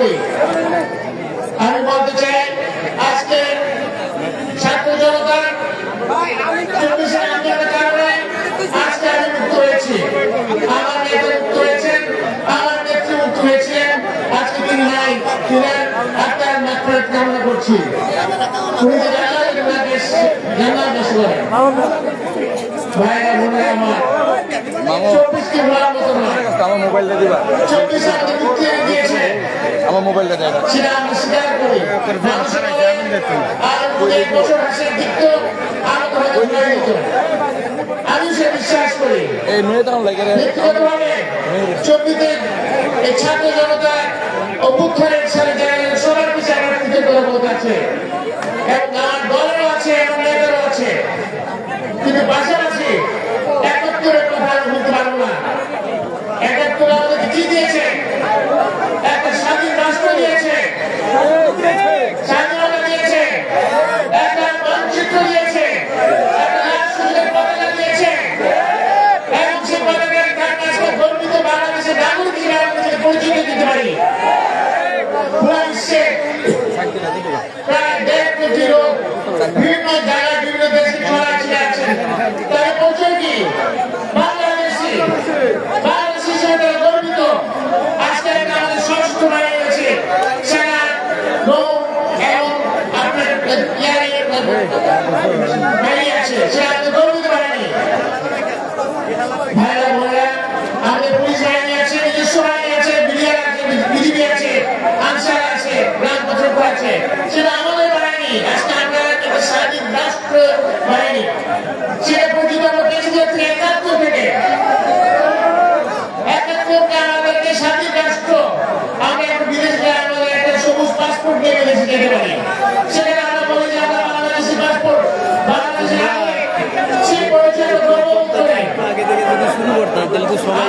করি। আমি বলতে চাই, আজকে ছাত্র কারণে আজকে আমি হয়েছি। আমার নেতা হয়েছেন, আমার নেত্রী মুক্ত হয়েছিলেন আজকে তিনি নাই আত্মার মাত্রার কামনা করছি। তুমি যে আমার। আমার মোবাইলটা দিবা। আমার মোবাইলটা দেয় আমি সে বিশ্বাস করি এই মেয়ে তখন লাগে রে। এই ছাত্র জনতা অভ্যুত্থানের সাথে যারা সবার পিছিয়ে আমার আছে এবং আমার দলেরও আছে এবং নেতারও আছে কিন্তু পাশাপাশি একাত্তরের কথা আমি বলতে পারব না একাত্তর আমাদেরকে কি দিয়েছে একটা স্বাধীন রাষ্ট্র দিয়েছে স্বাধীনতা দিয়েছে একটা মানচিত্র দিয়েছে একটা রাষ্ট্রের পতাকা দিয়েছে এবং সে পতাকার কারণে আজকে গর্বিত বাংলাদেশের নাগরিক হিসেবে আমাদেরকে পরিচয় দিতে পারি। পুরা বিশ্বে প্রায় দেড় কোটি লোক বিভিন্ন জায়গায়, বিভিন্ন দেশে ছড়া ছিটে আছেন তাদের পরিচয় কি, বাংলাদেশি বাংলাদেশি হিসেবে গর্বিত। আজকে আমাদের ষষ্ঠ বাড়ি রয়েছে, সেনা নৌ এবং আপনার ইয়ারে আছে সেটা আমাদের গর্বিত বাহিনী ভাইরা বোনেরা আমাদের পুলিশ বাহিনী আছে নিজস্ব বাহিনী আছে বিডিআর আছে বিজিবি আছে আনসার আছে আছে সেটা আমাদের বাহিনী আজকে আমরা একটা রাষ্ট্র বাহিনী সেটা পর্যন্ত আমরা পেয়েছি হচ্ছে একাত্তর থেকে। একাত্তরকে আমাদেরকে স্বাধীন রাষ্ট্র আমরা এখন বিদেশ আমাদের একটা সবুজ পাসপোর্ট নিয়ে বিদেশে যেতে পারি। সেখানে আমরা বলি যে আমরা বাংলাদেশি পাসপোর্ট বাংলাদেশে আগে পরিচয় গ্রহণ করে। আগে থেকে যদি শুরু করতাম তাহলে তো সবাই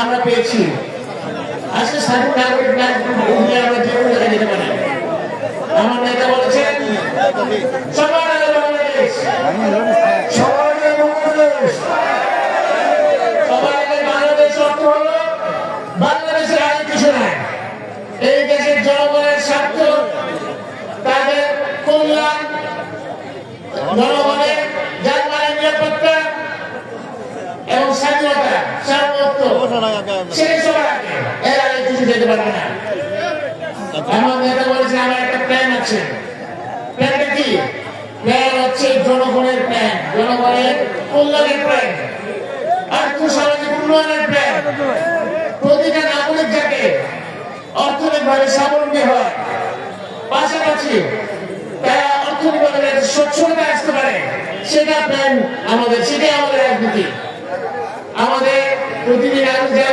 আমরা পেয়েছি। আজকে স্বাধীন নাগরিক হলে আমরা যে কোনো জায়গায় যেতে পারি। আমার নেতা বলেছেন, সবার বাংলাদেশ আগে বাংলাদেশ সবার আগে বাংলাদেশ অর্থ হলো বাংলাদেশের আগে কিছু নাই এই দেশের জনগণের স্বার্থ তাদের কল্যাণ জনগণের যানবাহনের নিরাপত্তা সেই সবার আগে এর আগে পারবে না। বলেছে, আমার একটা প্ল্যান আছে। প্ল্যানটা কি? প্ল্যান হচ্ছে জনগণের প্ল্যান জনগণের কল্যাণের প্ল্যান আর্থসামাজিক উন্নয়নের প্ল্যান প্রতিটা নাগরিক যাতে অর্থনৈতিকভাবে স্বাবলম্বী হয়, পাশাপাশি তারা অর্থনৈতিকভাবে সচ্ছলতা আসতে পারে, সেটা প্ল্যান আমাদের, সেটাই আমাদের রাজনীতি। আমাদের প্রতিদিন আরও যারা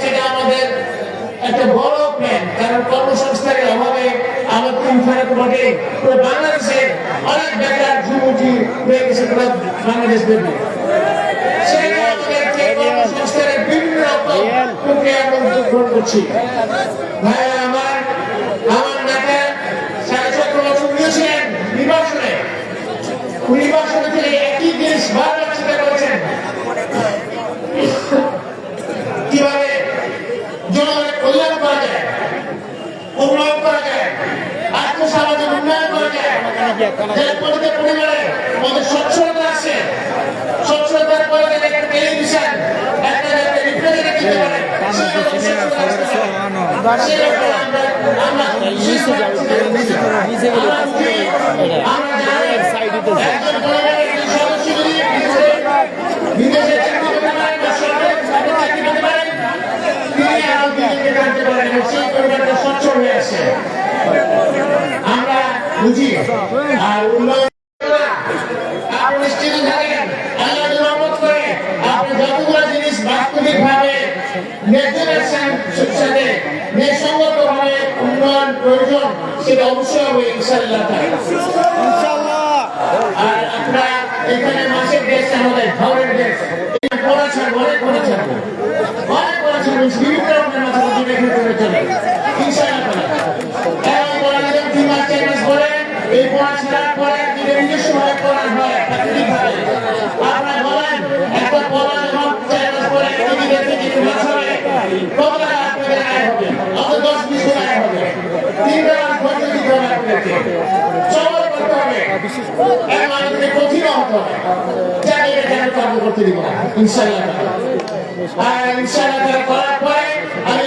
সেটা আমাদের একটা বিভিন্ন করছি। ভাইয়া আমার আমার নেতা সাড়ে সতেরো বছর নিয়েছিলেন নির্বাচনে নির্বাচনে তিনি একই জিনিস বারবার চিন্তা করেছেন কীভাবে জনগণের কল্যাণ করা যায় উন্নয়ন করা যায় আর্থসামাজিক উন্নয়ন করা মধ্যে সচ্ছলতা আসে সচ্ছলতার পরে একটা টেলিভিশন একটা পরিবারটা সচ্ছল হয়ে আসে। আমরা বুঝি? আর উন্নয়ন আপনি নিশ্চিত থাকেন আল্লাহ রহমত করে আপনি যতগুলো জিনিস বাস্তবিকভাবে ন্যায্যের সাথে ন্যায়সঙ্গত ভাবে উন্নয়ন প্রয়োজন সেটা অবশ্যই হবে ইনশাআল্লাহ আর আপনারা এখানে মাসের দেশ আমাদের ঘরের দেশ এখানে পড়া ছাড়বো অনেক পড়া অনেক পড়া বিভিন্ন রকমের মাথা রেখে চলে। ইনশাআল্লাহ এবং পড়া যখন তিন মাস চার মাস পরে এই পড়া ছাড়ার পরে যদি নিজস্ব ভাবে পড়া হয় প্রাকৃতিকভাবে। আপনারা বলেন একটা পড়া যখন মাস পরে নিজেদের থেকে একটু হবে। কত টাকা আপনাদের আয় হবে? অত দশ বিশ গুণ আয় হবে? তিন টাকা খরচ দিতে হবে আপনাদেরকে করতে হবে। এবং আমাদেরকে কঠিন হতে হবে। এটা কেন কর্ম করতে দিব তাআলা। আর ইনশাআল্লাহ তাআলা করার পরে আমি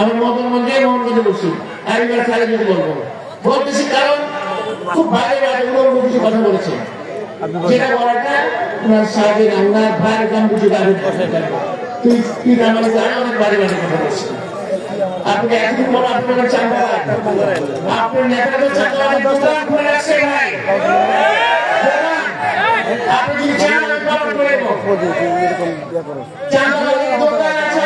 আমি মদন মন্দিরে মোহাম্মদে বলছি এবার খালি যদি বলব। বলতেছি কারণ খুব ভালো ভালো উগ্র কিছু কথা বলেছে। যেটা বলাটা ওনার সাহেবের ওনার ভাইয়ের গান কিছু গাড়ি তুই তুই আমার আরও অনেক বাড়ি বাড়ি কথা বলছিস আপনি এতদিন পর আপনার চান্দা আপনার নেতাদের চান্দা দোকান খুলে রাখছে ভাই। আপনি যদি চান আমি করে দেবো। চান্দা দোকান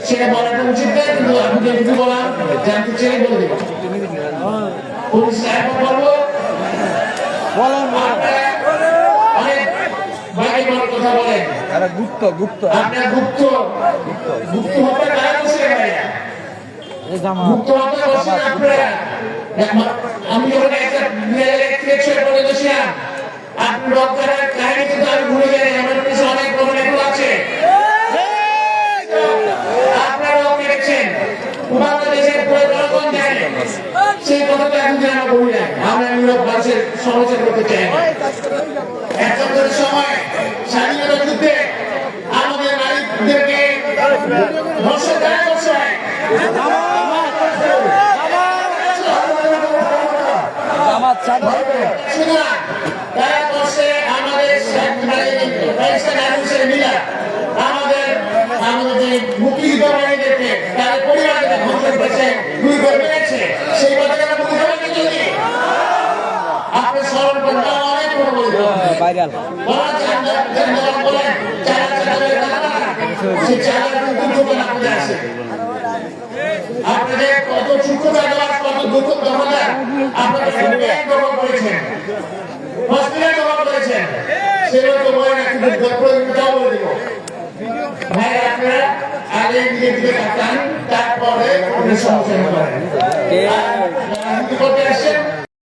সেটা বলাটা উচিত না কিন্তু আমি যেটুকু বললাম জানতে চাই বলে দেবো। পুলিশ এখন বলব বলেন অনেক বাড়ি বড় কথা বলেন। গুপ্ত গুপ্ত। আপনার গুপ্ত। গুপ্ত কারা আপনারা আমি যখন একটা আপনি রক্ষার কাহিনী কিন্তু আমি ভুলে যাই আমার অনেক প্রবলেম আছে আপনারাও পেরেছেন বাংলাদেশের পুরো জনগণ জানে সেই কথাটা এখন যেন আমরা বলি না আমরা মানুষের সমালোচনা করতে চাই না। একাত্তরের সময় স্বাধীনতা যুদ্ধে আমাদের নারীদেরকে আমাদের মিলা আমাদের আমাদের যে মুক্তিযুদ্ধ বাহিনীদেরকে তাদের পরিবারকে ধ্বংস করেছে দুই করে মেরেছে সেই কথা তারা মুখে বলেন যদি আপনি স্মরণ করতে অনেক কথা বলতে ভাইরাল বলা চান্দা চান্দা বলেন চালা চান্দা সেই চালা কিন্তু আপনাদের আছে কত কত দুঃখ দমদার আপনাদের ব্যাংক দখল করেছেন। হসপিটাল দখল করেছেন। সেগুলো তো বলে না কিন্তু প্রয়োজনটাও বলে দিব। ভাই আপনারা আগে নিজে দিকে তাকান তারপরে